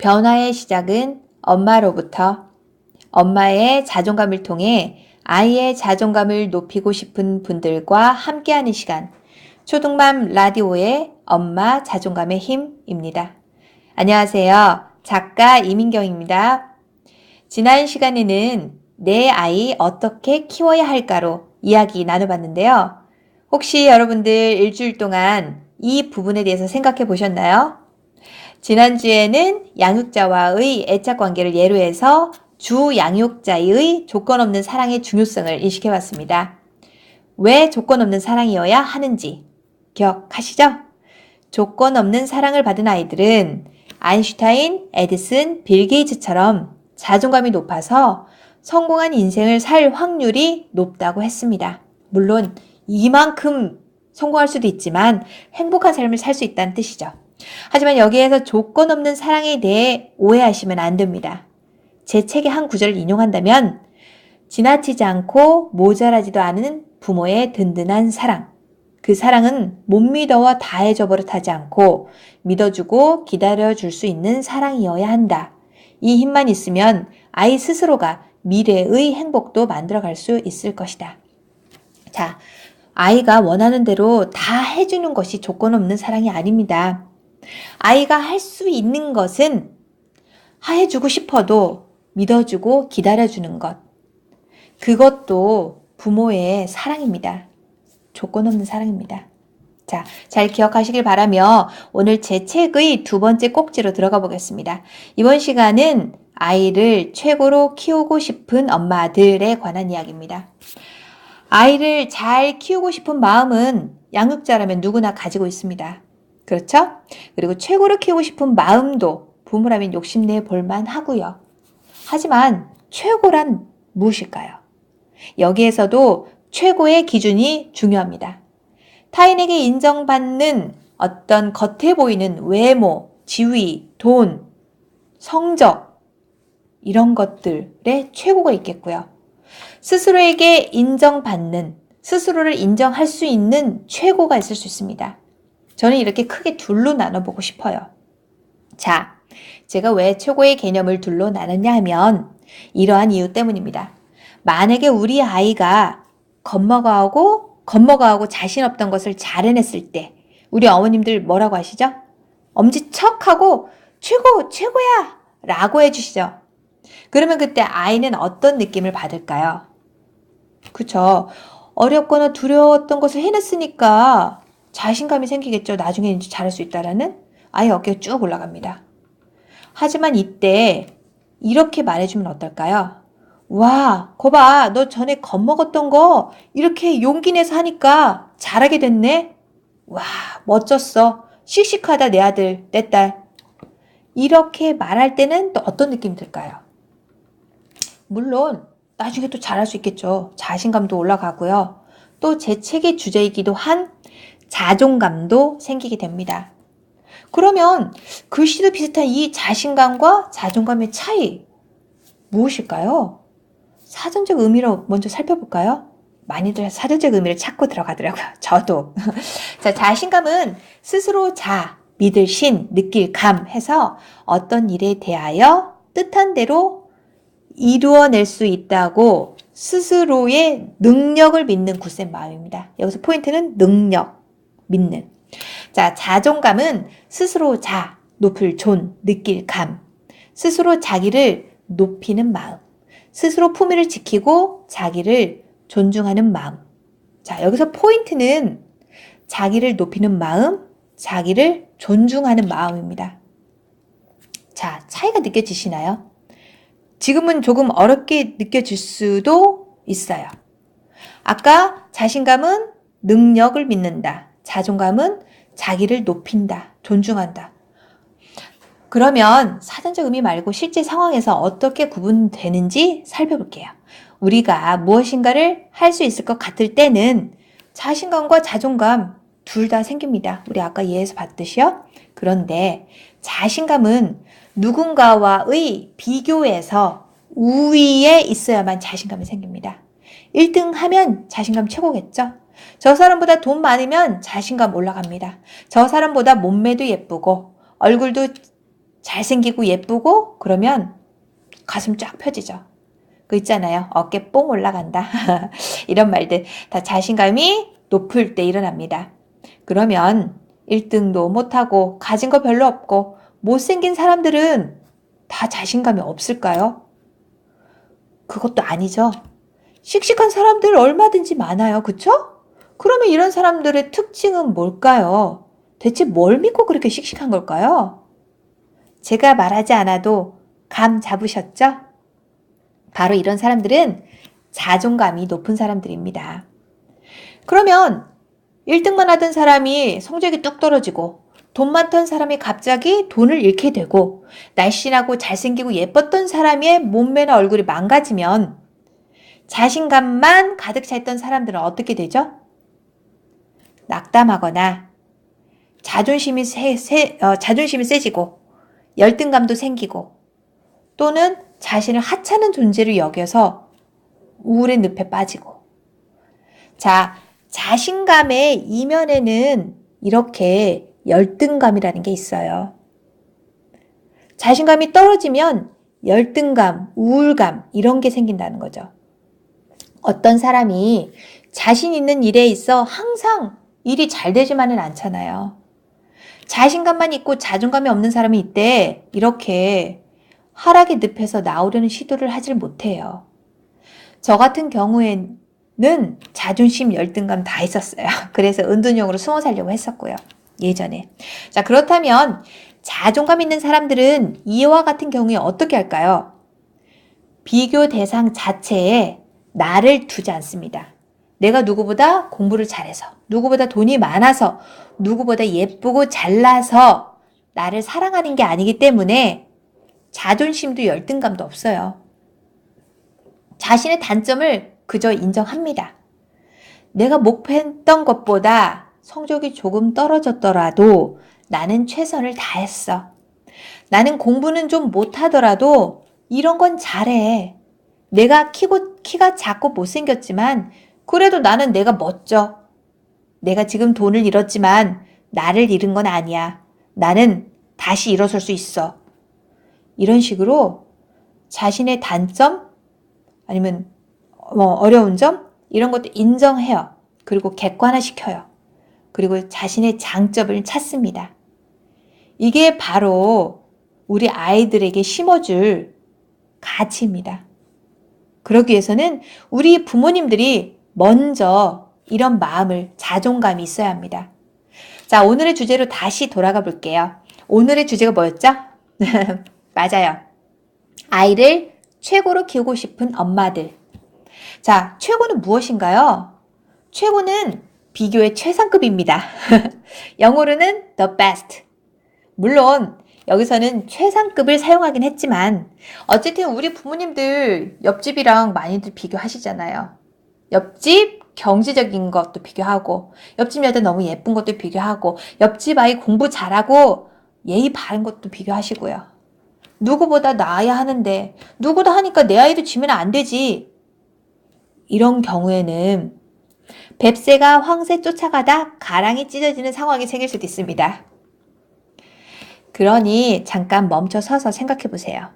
변화의 시작은 엄마로부터 엄마의 자존감을 통해 아이의 자존감을 높이고 싶은 분들과 함께하는 시간. 초등맘 라디오의 엄마 자존감의 힘입니다. 안녕하세요. 작가 이민경입니다. 지난 시간에는 내 아이 어떻게 키워야 할까로 이야기 나눠봤는데요. 혹시 여러분들 일주일 동안 이 부분에 대해서 생각해 보셨나요? 지난주에는 양육자와의 애착 관계를 예로 해서 주 양육자의 조건 없는 사랑의 중요성을 인식해 봤습니다. 왜 조건 없는 사랑이어야 하는지 기억하시죠? 조건 없는 사랑을 받은 아이들은 아인슈타인, 에디슨, 빌 게이츠처럼 자존감이 높아서 성공한 인생을 살 확률이 높다고 했습니다. 물론 이만큼 성공할 수도 있지만 행복한 삶을 살 수 있다는 뜻이죠. 하지만 여기에서 조건 없는 사랑에 대해 오해하시면 안 됩니다. 제 책의 한 구절을 인용한다면 지나치지 않고 모자라지도 않은 부모의 든든한 사랑. 그 사랑은 못 믿어와 다해져 버릇하지 않고 믿어주고 기다려줄 수 있는 사랑이어야 한다. 이 힘만 있으면 아이 스스로가 미래의 행복도 만들어갈 수 있을 것이다. 자, 아이가 원하는 대로 다 해주는 것이 조건 없는 사랑이 아닙니다. 아이가 할 수 있는 것은 해주고 싶어도 믿어주고 기다려주는 것. 그것도 부모의 사랑입니다. 조건 없는 사랑입니다. 자, 잘 기억하시길 바라며 오늘 제 책의 두 번째 꼭지로 들어가 보겠습니다. 이번 시간은 아이를 최고로 키우고 싶은 엄마들에 관한 이야기입니다. 아이를 잘 키우고 싶은 마음은 양육자라면 누구나 가지고 있습니다. 그렇죠? 그리고 최고로 키우고 싶은 마음도 부모라면 욕심내 볼만 하고요. 하지만 최고란 무엇일까요? 여기에서도 최고의 기준이 중요합니다. 타인에게 인정받는 어떤 겉에 보이는 외모, 지위, 돈, 성적, 이런 것들의 최고가 있겠고요. 스스로에게 인정받는, 스스로를 인정할 수 있는 최고가 있을 수 있습니다. 저는 이렇게 크게 둘로 나눠보고 싶어요. 자, 제가 왜 최고의 개념을 둘로 나눴냐 하면 이러한 이유 때문입니다. 만약에 우리 아이가 겁먹어하고 겁먹어하고 자신 없던 것을 잘 해냈을 때 우리 어머님들 뭐라고 하시죠? 엄지척하고 최고 최고야 라고 해주시죠. 그러면 그때 아이는 어떤 느낌을 받을까요? 그쵸. 어렵거나 두려웠던 것을 해냈으니까 자신감이 생기겠죠. 나중에 이제 잘할 수 있다라는 아이 어깨가 쭉 올라갑니다. 하지만 이때 이렇게 말해주면 어떨까요? 와, 거봐. 너 전에 겁먹었던 거 이렇게 용기 내서 하니까 잘하게 됐네? 와, 멋졌어. 씩씩하다, 내 아들, 내 딸. 이렇게 말할 때는 또 어떤 느낌이 들까요? 물론, 나중에 또 잘할 수 있겠죠. 자신감도 올라가고요. 또 제 책의 주제이기도 한 자존감도 생기게 됩니다. 그러면 글씨도 비슷한 이 자신감과 자존감의 차이 무엇일까요? 사전적 의미로 먼저 살펴볼까요? 많이들 사전적 의미를 찾고 들어가더라고요. 저도. 자, 자신감은 스스로 자, 믿을 신, 느낄 감 해서 어떤 일에 대하여 뜻한 대로 이루어낼 수 있다고 스스로의 능력을 믿는 굳센 마음입니다. 여기서 포인트는 능력, 믿는. 자, 자존감은 스스로 자, 높을 존, 느낄 감. 스스로 자기를 높이는 마음. 스스로 품위를 지키고 자기를 존중하는 마음. 자, 여기서 포인트는 자기를 높이는 마음, 자기를 존중하는 마음입니다. 자, 차이가 느껴지시나요? 지금은 조금 어렵게 느껴질 수도 있어요. 아까 자신감은 능력을 믿는다. 자존감은 자기를 높인다. 존중한다. 그러면 사전적 의미 말고 실제 상황에서 어떻게 구분되는지 살펴볼게요. 우리가 무엇인가를 할 수 있을 것 같을 때는 자신감과 자존감 둘 다 생깁니다. 우리 아까 예에서 봤듯이요. 그런데 자신감은 누군가와의 비교에서 우위에 있어야만 자신감이 생깁니다. 1등 하면 자신감 최고겠죠? 저 사람보다 돈 많으면 자신감 올라갑니다. 저 사람보다 몸매도 예쁘고 얼굴도 잘생기고 예쁘고 그러면 가슴 쫙 펴지죠. 그 있잖아요. 어깨 뽕 올라간다. 이런 말들 다 자신감이 높을 때 일어납니다. 그러면 1등도 못하고 가진 거 별로 없고 못생긴 사람들은 다 자신감이 없을까요? 그것도 아니죠. 씩씩한 사람들 얼마든지 많아요. 그쵸? 그러면 이런 사람들의 특징은 뭘까요? 대체 뭘 믿고 그렇게 씩씩한 걸까요? 제가 말하지 않아도 감 잡으셨죠? 바로 이런 사람들은 자존감이 높은 사람들입니다. 그러면 1등만 하던 사람이 성적이 뚝 떨어지고 돈 많던 사람이 갑자기 돈을 잃게 되고 날씬하고 잘생기고 예뻤던 사람의 몸매나 얼굴이 망가지면 자신감만 가득 차 있던 사람들은 어떻게 되죠? 낙담하거나 자존심이 세, 세, 어, 자존심이 세지고 열등감도 생기고 또는 자신을 하찮은 존재로 여겨서 우울의 늪에 빠지고 자 자신감의 이면에는 이렇게 열등감이라는 게 있어요. 자신감이 떨어지면 열등감, 우울감 이런 게 생긴다는 거죠. 어떤 사람이 자신 있는 일에 있어 항상 일이 잘 되지만은 않잖아요. 자신감만 있고 자존감이 없는 사람이 이때 이렇게 하락의 늪에서 나오려는 시도를 하질 못해요. 저 같은 경우에는 자존심, 열등감 다 있었어요. 그래서 은둔형으로 숨어 살려고 했었고요. 예전에. 자, 그렇다면 자존감 있는 사람들은 이와 같은 경우에 어떻게 할까요? 비교 대상 자체에 나를 두지 않습니다. 내가 누구보다 공부를 잘해서, 누구보다 돈이 많아서, 누구보다 예쁘고 잘나서 나를 사랑하는 게 아니기 때문에 자존심도 열등감도 없어요. 자신의 단점을 그저 인정합니다. 내가 목표했던 것보다 성적이 조금 떨어졌더라도 나는 최선을 다했어. 나는 공부는 좀 못하더라도 이런 건 잘해. 내가 키고, 키가 작고 못생겼지만 그래도 나는 내가 멋져. 내가 지금 돈을 잃었지만 나를 잃은 건 아니야. 나는 다시 일어설 수 있어. 이런 식으로 자신의 단점 아니면 뭐 어려운 점 이런 것도 인정해요. 그리고 객관화시켜요. 그리고 자신의 장점을 찾습니다. 이게 바로 우리 아이들에게 심어줄 가치입니다. 그러기 위해서는 우리 부모님들이 먼저 이런 마음을 자존감이 있어야 합니다. 자, 오늘의 주제로 다시 돌아가 볼게요. 오늘의 주제가 뭐였죠? 맞아요. 아이를 최고로 키우고 싶은 엄마들. 자, 최고는 무엇인가요? 최고는 비교의 최상급입니다. 영어로는 the best. 물론 여기서는 최상급을 사용하긴 했지만 어쨌든 우리 부모님들 옆집이랑 많이들 비교하시잖아요. 옆집 경제적인 것도 비교하고 옆집 여자 너무 예쁜 것도 비교하고 옆집 아이 공부 잘하고 예의 바른 것도 비교하시고요. 누구보다 나아야 하는데 누구도 하니까 내 아이도 지면 안 되지. 이런 경우에는 뱁새가 황새 쫓아가다 가랑이 찢어지는 상황이 생길 수도 있습니다. 그러니 잠깐 멈춰 서서 생각해 보세요.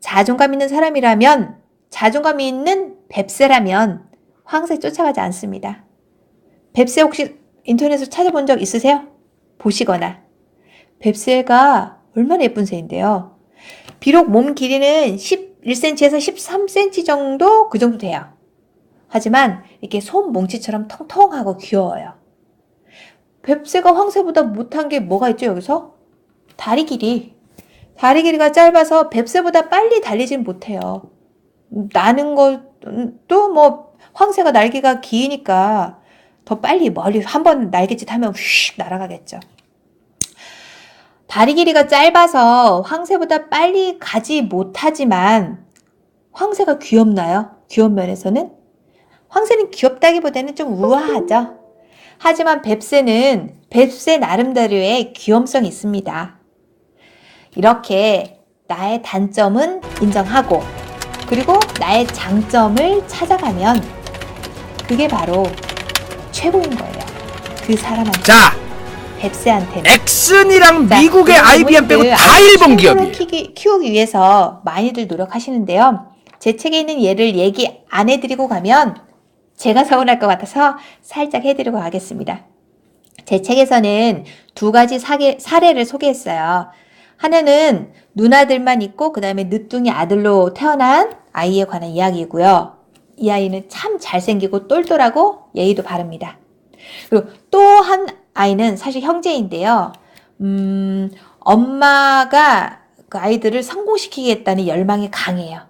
자존감 있는 사람이라면, 자존감이 있는 뱁새라면 황새 쫓아가지 않습니다. 뱁새 혹시 인터넷으로 찾아본 적 있으세요? 보시거나. 뱁새가 얼마나 예쁜 새인데요. 비록 몸 길이는 11cm에서 13cm 정도 그 정도 돼요. 하지만 이렇게 손 뭉치처럼 통통하고 귀여워요. 뱁새가 황새보다 못한 게 뭐가 있죠, 여기서? 다리 길이. 다리 길이가 짧아서 뱁새보다 빨리 달리진 못해요. 나는 것도 뭐 황새가 날개가 기니까 더 빨리 멀리 한 번 날개짓 하면 휙 날아가겠죠. 다리 길이가 짧아서 황새보다 빨리 가지 못하지만 황새가 귀엽나요? 귀여운 면에서는? 황새는 귀엽다기보다는 좀 우아하죠. 하지만 뱁새는 뱁새 나름대로의 귀염성이 있습니다. 이렇게 나의 단점은 인정하고 그리고 나의 장점을 찾아가면 그게 바로 최고인 거예요. 그 사람한테 자, 뱁새한테는. 엑슨이랑 자, 미국의 이런 IBM 빼고 부분들 다 아이들 일본 기업이에요. 키기, 키우기 위해서 많이들 노력하시는데요. 제 책에 있는 예를 얘기 안 해드리고 가면 제가 서운할 것 같아서 살짝 해드리고 가겠습니다. 제 책에서는 두 가지 사례, 사례를 소개했어요. 하나는 누나들만 있고 그 다음에 늦둥이 아들로 태어난 아이에 관한 이야기이고요. 이 아이는 참 잘생기고 똘똘하고 예의도 바릅니다. 그리고 또 한 아이는 사실 형제인데요. 음, 엄마가 그 아이들을 성공시키겠다는 열망이 강해요.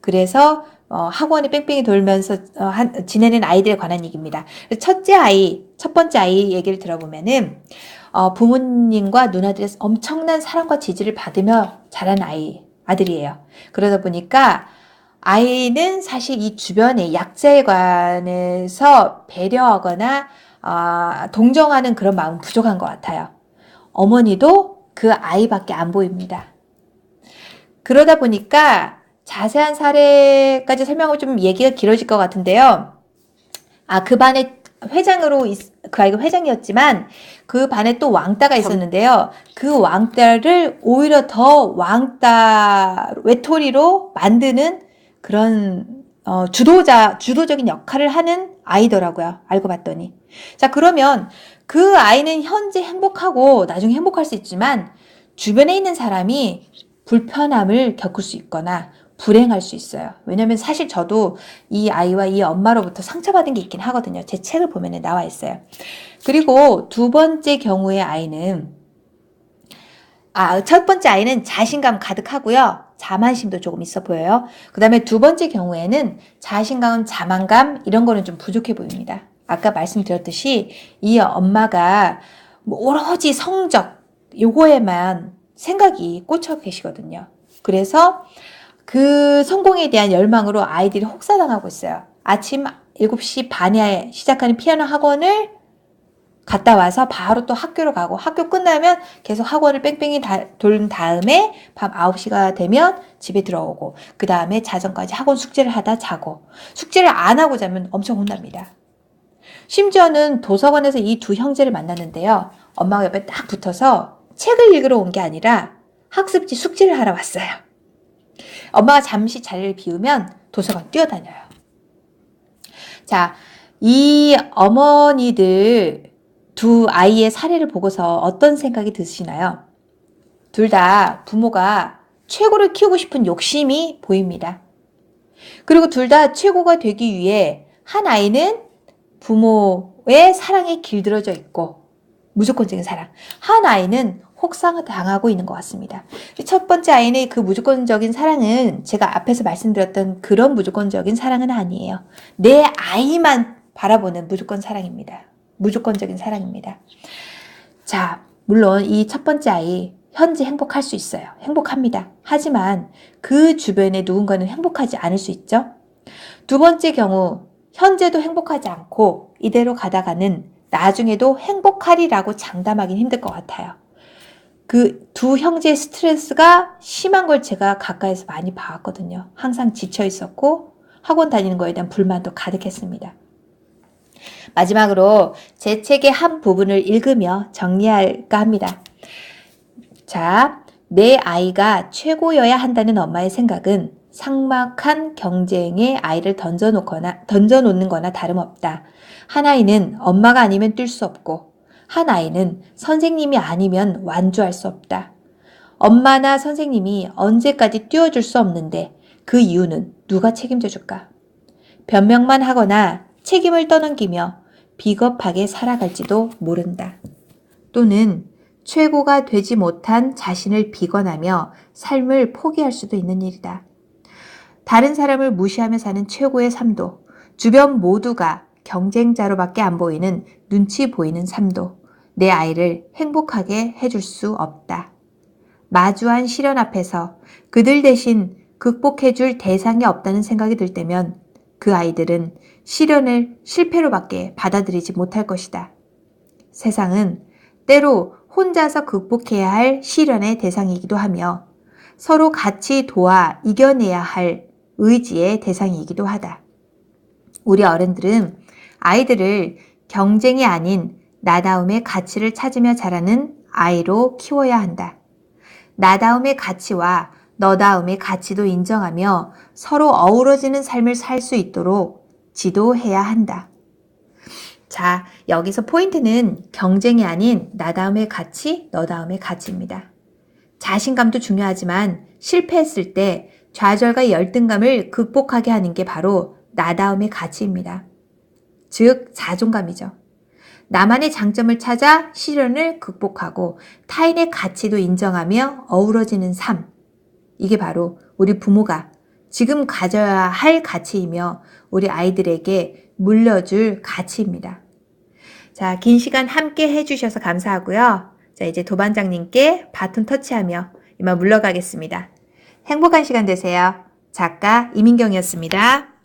그래서 어, 학원에 뺑뺑이 돌면서 어, 한, 지내는 아이들에 관한 얘기입니다. 첫째 아이, 첫 번째 아이 얘기를 들어보면은 어, 부모님과 누나들의 엄청난 사랑과 지지를 받으며 자란 아이, 아들이에요. 그러다 보니까 아이는 사실 이 주변의 약자에 관해서 배려하거나 아, 동정하는 그런 마음은 부족한 것 같아요. 어머니도 그 아이밖에 안 보입니다. 그러다 보니까 자세한 사례까지 설명하면 좀 얘기가 길어질 것 같은데요. 아, 그 반에 회장으로, 있- 그 아이가 회장이었지만 그 반에 또 왕따가 있었는데요. 그 왕따를 오히려 더 왕따 외톨이로 만드는 그런 어, 주도자, 주도적인 역할을 하는 아이더라고요. 알고 봤더니. 자, 그러면 그 아이는 현재 행복하고 나중에 행복할 수 있지만 주변에 있는 사람이 불편함을 겪을 수 있거나 불행할 수 있어요. 왜냐면 사실 저도 이 아이와 이 엄마로부터 상처받은 게 있긴 하거든요. 제 책을 보면 나와 있어요. 그리고 두 번째 경우의 아이는 아, 첫 번째 아이는 자신감 가득하고요. 자만심도 조금 있어 보여요. 그 다음에 두 번째 경우에는 자신감, 자만감, 이런 거는 좀 부족해 보입니다. 아까 말씀드렸듯이 이 엄마가 뭐 오로지 성적, 요거에만 생각이 꽂혀 계시거든요. 그래서 그 성공에 대한 열망으로 아이들이 혹사당하고 있어요. 아침 7시 반에 시작하는 피아노 학원을 갔다 와서 바로 또 학교로 가고 학교 끝나면 계속 학원을 뺑뺑이 다, 돌린 다음에 밤 9시가 되면 집에 들어오고 그 다음에 자정까지 학원 숙제를 하다 자고 숙제를 안 하고 자면 엄청 혼납니다. 심지어는 도서관에서 이 두 형제를 만났는데요. 엄마가 옆에 딱 붙어서 책을 읽으러 온 게 아니라 학습지 숙제를 하러 왔어요. 엄마가 잠시 자리를 비우면 도서관 뛰어다녀요. 자, 이 어머니들 두 아이의 사례를 보고서 어떤 생각이 드시나요? 둘 다 부모가 최고를 키우고 싶은 욕심이 보입니다. 그리고 둘 다 최고가 되기 위해 한 아이는 부모의 사랑에 길들여져 있고 무조건적인 사랑. 한 아이는 혹상당하고 있는 것 같습니다. 첫 번째 아이의 그 무조건적인 사랑은 제가 앞에서 말씀드렸던 그런 무조건적인 사랑은 아니에요. 내 아이만 바라보는 무조건 사랑입니다. 무조건적인 사랑입니다. 자, 물론 이 첫 번째 아이 현재 행복할 수 있어요. 행복합니다. 하지만 그 주변에 누군가는 행복하지 않을 수 있죠. 두 번째 경우 현재도 행복하지 않고 이대로 가다가는 나중에도 행복하리라고 장담하긴 힘들 것 같아요. 그 두 형제의 스트레스가 심한 걸 제가 가까이서 많이 봐왔거든요. 항상 지쳐 있었고 학원 다니는 거에 대한 불만도 가득했습니다. 마지막으로 제 책의 한 부분을 읽으며 정리할까 합니다. 자, 내 아이가 최고여야 한다는 엄마의 생각은 삭막한 경쟁에 아이를 던져놓거나, 던져놓는 거나 다름없다. 한 아이는 엄마가 아니면 뛸 수 없고, 한 아이는 선생님이 아니면 완주할 수 없다. 엄마나 선생님이 언제까지 띄워줄 수 없는데 그 이유는 누가 책임져 줄까? 변명만 하거나 책임을 떠넘기며 비겁하게 살아갈지도 모른다. 또는 최고가 되지 못한 자신을 비관하며 삶을 포기할 수도 있는 일이다. 다른 사람을 무시하며 사는 최고의 삶도, 주변 모두가 경쟁자로밖에 안 보이는 눈치 보이는 삶도 내 아이를 행복하게 해줄 수 없다. 마주한 시련 앞에서 그들 대신 극복해줄 대상이 없다는 생각이 들 때면 그 아이들은 시련을 실패로밖에 받아들이지 못할 것이다. 세상은 때로 혼자서 극복해야 할 시련의 대상이기도 하며 서로 같이 도와 이겨내야 할 의지의 대상이기도 하다. 우리 어른들은 아이들을 경쟁이 아닌 나다움의 가치를 찾으며 자라는 아이로 키워야 한다. 나다움의 가치와 너다움의 가치도 인정하며 서로 어우러지는 삶을 살 수 있도록 지도해야 한다. 자, 여기서 포인트는 경쟁이 아닌 나다움의 가치, 너다움의 가치입니다. 자신감도 중요하지만 실패했을 때 좌절과 열등감을 극복하게 하는 게 바로 나다움의 가치입니다. 즉, 자존감이죠. 나만의 장점을 찾아 시련을 극복하고 타인의 가치도 인정하며 어우러지는 삶. 이게 바로 우리 부모가 지금 가져야 할 가치이며 우리 아이들에게 물려줄 가치입니다. 자, 긴 시간 함께 해주셔서 감사하고요. 자, 이제 도반장님께 바톤 터치하며 이만 물러가겠습니다. 행복한 시간 되세요. 작가 이민경이었습니다.